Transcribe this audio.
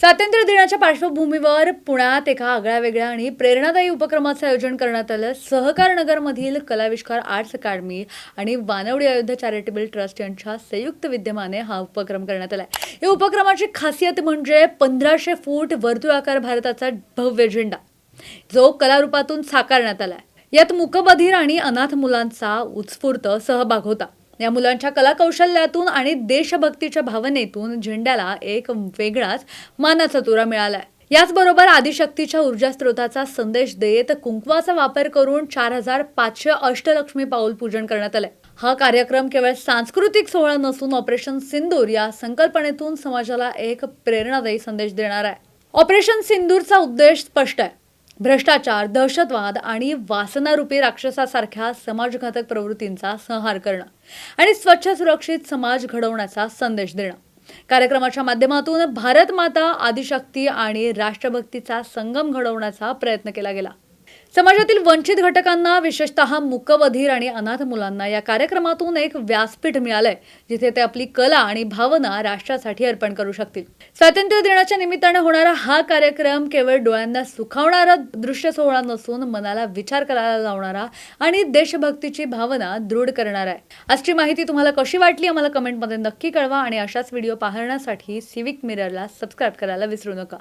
स्वातंत्र्य दिनाच्या पार्श्वभूमीवर पुण्यात एका आगळ्या वेगळ्या आणि प्रेरणादायी उपक्रमाचं आयोजन करण्यात आलं. सहकार नगरमधील कलाविष्कार आर्ट्स अकादमी आणि वानवडी अयोध्या चॅरिटेबल ट्रस्ट यांच्या संयुक्त विद्यमाने हा उपक्रम करण्यात आला या उपक्रमाची खासियत म्हणजे पंधराशे फूट वर्तुळाकार भारताचा भव्य झेंडा. जो कलारूपातून साकारण्यात आलाय. यात मुकबधीर आणि अनाथ मुलांचा उत्स्फूर्त सहभाग होता. या मुलांच्या कलाकौशल्यातून आणि देशभक्तीच्या भावनेतून झेंड्याला एक वेगळाच मानाचा तुरा मिळालाय. याचबरोबर आदिशक्तीच्या ऊर्जा स्रोताचा संदेश देत कुंकवाचा वापर करून चार हजार पाचशे अष्टलक्ष्मी पाऊल पूजन करण्यात आलंय. हा कार्यक्रम केवळ सांस्कृतिक सोहळा नसून ऑपरेशन सिंदूर या संकल्पनेतून समाजाला एक प्रेरणादायी संदेश देणार आहे. ऑपरेशन सिंदूरचा उद्देश स्पष्ट आहे. भ्रष्टाचार दहशतवाद आणि वासनारूपी राक्षसासारख्या समाजघातक प्रवृत्तींचा संहार करणं आणि स्वच्छ सुरक्षित समाज घडवण्याचा संदेश देणं. कार्यक्रमाच्या माध्यमातून भारत माता आदिशक्ती आणि राष्ट्रभक्तीचा संगम घडवण्याचा प्रयत्न केला गेला. समाजातील वंचित घटकांना विशेषतः मुकबधीर आणि अनाथ मुलांना या कार्यक्रमातून एक व्यासपीठ मिळालंय जिथे ते आपली कला आणि भावना राष्ट्रासाठी अर्पण करू शकतील. स्वातंत्र्य दिनाच्या निमित्तानं होणारा हा कार्यक्रम केवळ डोळ्यांना सुखावणारा दृश्य सोहळा नसून मनाला विचार करायला लावणारा आणि देशभक्तीची भावना दृढ करणार आहे. आजची माहिती तुम्हाला कशी वाटली आम्हाला कमेंटमध्ये नक्की कळवा आणि अशाच व्हिडिओ पाहण्यासाठी सिविक मिररला सबस्क्राईब करायला विसरू नका.